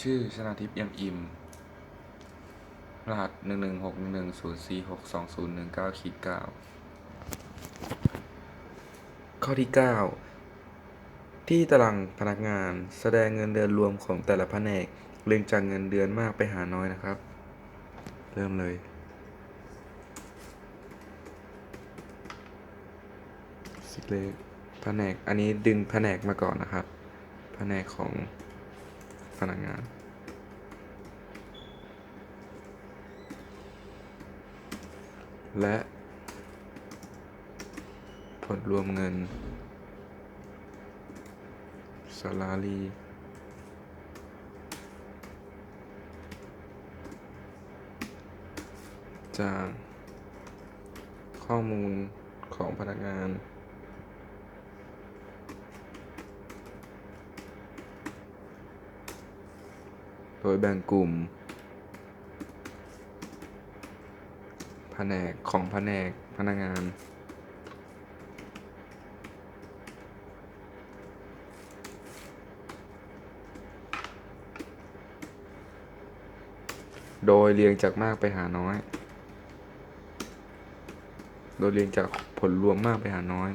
ชื่อชนาทิพย์เอี่ยมอิม รหัสหนึ่งหนึ่งหกหนึ่งหนึ่งศูนย์สี่หกสองศูนย์หนึ่งเก้าขีดเก้าข้อที่เก้าที่ตารางพนักงานแสดงเงินเดือนรวมของแต่ละแผนกเรียงจากเงินเดือนมากไปหาน้อยนะครับ เริ่มเลย สิเลขแผนกอันนี้ดึงแผนกมาก่อนนะครับ แผนกของ พนักงาน และผลรวมเงิน s a l a r y จากข้อมูลของพนักงาน โดยแบ่งกลุ่ม แผนกของแผนกพนักงาน โดยเรียงจากมากไปหาน้อย โดยเรียงจากผลรวมมากไปหาน้อย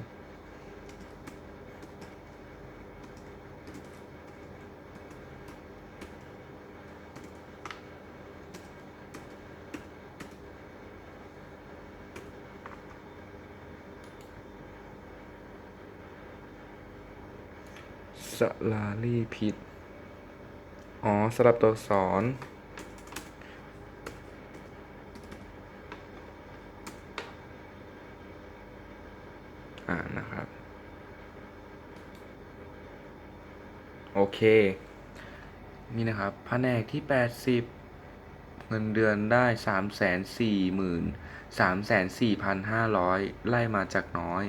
สลาลีพิษอ๋อสลับตัวอักษรอ่านะครับ โอเค นี่นะครับ แผนกที่ 80 เงินเดือนได้ 3 4 0 0 0 0 3 4 5 0 0 ไล่มาจากน้อย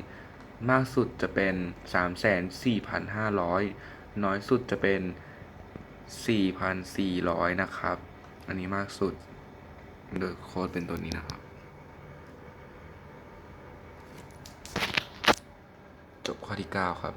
มากสุดจะเป็น 3 4 5 0 0 น้อยสุดจะเป็น 4,400 นะครับ อันนี้มากสุด โดยโค้ดเป็นตัวนี้นะครับ จบข้อที่ 9 ครับ